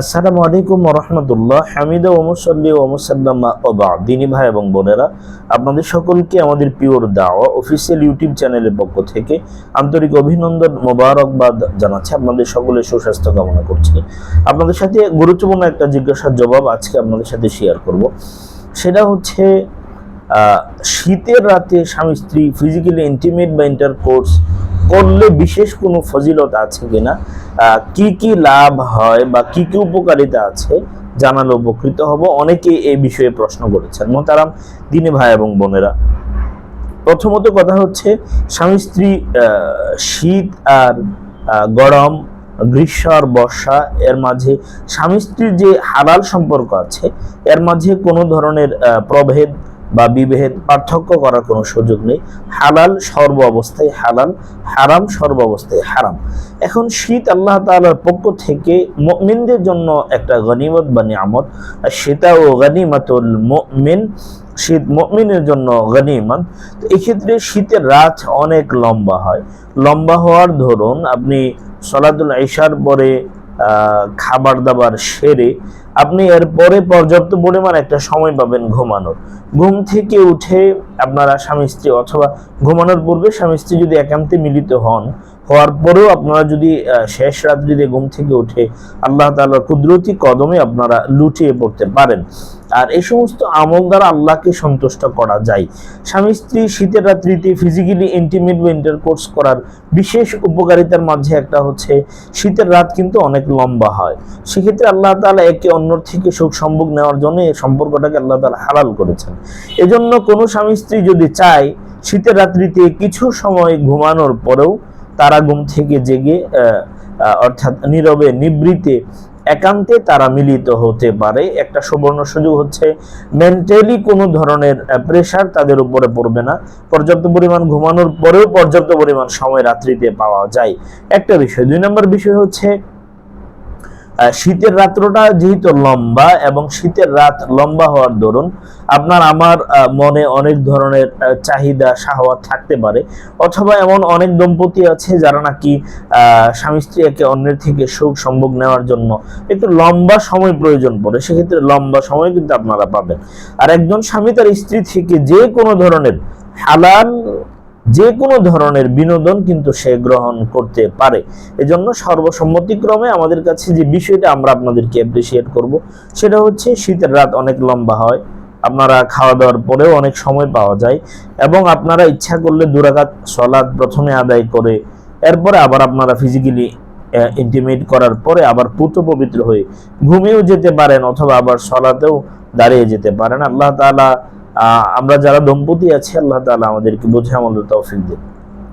আসসালামু আলাইকুম রহমতুল্লাহ। হামিদা ওমসল্লি ওমসাল্লামা ওবা দিনী ভাই এবং বোনেরা, আপনাদের সকলকে আমাদের পিওর দাওয়া অফিসিয়াল ইউটিউব চ্যানেলের পক্ষ থেকে আন্তরিক অভিনন্দন, মোবারকবাদ জানাচ্ছি। আপনাদের সকলের সুস্বাস্থ্য কামনা করছি। আপনাদের সাথে গুরুত্বপূর্ণ একটা জিজ্ঞাসার জবাব আজকে আপনাদের সাথে শেয়ার করব। সেটা হচ্ছে শীতের রাতে স্বামী স্ত্রী ফিজিক্যালি ইন্টিমেট বা ইন্টারকোর্স করলে বিশেষ কোনো ফজিলত আছে কিনা কি কি লাভ হয় বা কি কি উপকারিতা আছে জানালে উপকৃত হব। অনেকে এই বিষয়ে প্রশ্ন করেছেন। মোতারাম দিনে ভাই এবং বোনেরা, প্রথমত কথা হচ্ছে, স্বামী স্ত্রী শীত আর গরম, গ্রীষ্ম আর বর্ষা, এর মাঝে স্বামী স্ত্রীর যে হালাল সম্পর্ক আছে, এর মাঝে কোনো ধরনের প্রভেদ বা বিভেদ পার্থক্য করার কোনো সুযোগ নেই। হালাল সর্ব অবস্থায় হালাল, হারাম সর্ব অবস্থায় হারাম। এখন শীত আল্লাহ তাআলার পক্ষ থেকে মুমিনদের জন্য একটা গনিমত বা নিয়ামত সেটা ও গনিমাতুল মুমিন, শীত মুমিনের জন্য গনিমত। এক্ষেত্রে শীতের রাত অনেক লম্বা হয়। লম্বা হওয়ার ধরুন আপনি সলাতুল ঈশার পরে খাবার দাবার সেরে আপনি এরপরে পর্যাপ্ত পরিমাণ একটা সময় পাবেন ঘুমানোর। ঘুম থেকে উঠে আপনারা স্বামী স্ত্রী অথবা ঘুমানোর পূর্বে স্বামী স্ত্রী যদি একান্তে মিলিত হন হওয়ার পরেও আপনারা যদি শেষ রাত্রিতে ঘুম থেকে উঠে আল্লাহ তাআলার কুদরতি কদমে আপনারা লুটিয়ে পড়তে পারেন। আর এই সমস্ত আমল দ্বারা আল্লাহকে সন্তুষ্ট করা যায়। স্বামী স্ত্রী শীতের রাত্রিতে ফিজিক্যালি ইন্টিমেট বা ইন্টারকোর্স করার বিশেষ উপকারিতার মাঝে একটা হচ্ছে, শীতের রাত কিন্তু অনেক লম্বা হয়। সেক্ষেত্রে আল্লাহ তাআলা একে অন্যর থেকে সুখ সম্ভোগ নেওয়ার জন্য এই সম্পর্কটাকে আল্লাহ তালা হালাল করেছেন। এজন্য কোনো স্বামী স্ত্রী যদি চায়, শীতের রাত্রিতে কিছু সময় ঘুমানোর পরেও তারা ঘুম থেকে জেগে অর্থাৎ নীরবে, নিবৃতে, একান্তে তারা মিলিত হতে পারে। একটা সুবর্ণ সুযোগ হচ্ছে মেন্টালি কোনো ধরনের প্রেশার তাদের উপরে পড়বে না। পর্যাপ্ত পরিমাণ ঘুমানোর পরেও পর্যাপ্ত পরিমাণ সময় রাত্রিতে পাওয়া যায়। একটা বিষয়। দুই নম্বর বিষয় হচ্ছে শীতের রাত্রটা যেহেতু লম্বা এবং শীতের রাত লম্বা হওয়ার দরুন আপনার আমার মনে অনেক ধরনের চাহিদা শাহওয়াত থাকতে পারে। অথবা এমন অনেক দম্পতি আছে যারা নাকি স্বামী স্ত্রী একে অন্যের থেকে সুখ সম্ভোগ নেওয়ার জন্য একটু লম্বা সময় প্রয়োজন পড়ে। সেক্ষেত্রে লম্বা সময় কিন্তু আপনারা পাবেন। আর একজন স্বামী তার স্ত্রী থেকে যে কোনো ধরনের হালাল যে কোনো ধরনের বিনোদন কিন্তু সে গ্রহণ করতে পারে। এজন্য সর্বসম্মতিক্রমে আমাদের কাছে যে বিষয়টা আমরা আপনাদেরকে অ্যাপ্রিসিয়েট করব সেটা হচ্ছে শীতের রাত অনেক লম্বা হয় আপনারা খাওয়া দাওয়ার পরেও অনেক সময় পাওয়া যায় এবং আপনারা ইচ্ছা করলে দুরাকাত সলাদ প্রথমে আদায় করে এরপরে আবার আপনারা ফিজিক্যালি ইন্টিমেট করার পরে আবার পুত পবিত্র হয়ে ঘুমিয়েও যেতে পারেন অথবা আবার সলাতেও দাঁড়িয়ে যেতে পারেন। আল্লাহ আহ, আমরা যারা দম্পতি আছি আল্লাহ তালা আমাদেরকে বোঝে আমাদের তৌফিক দিন।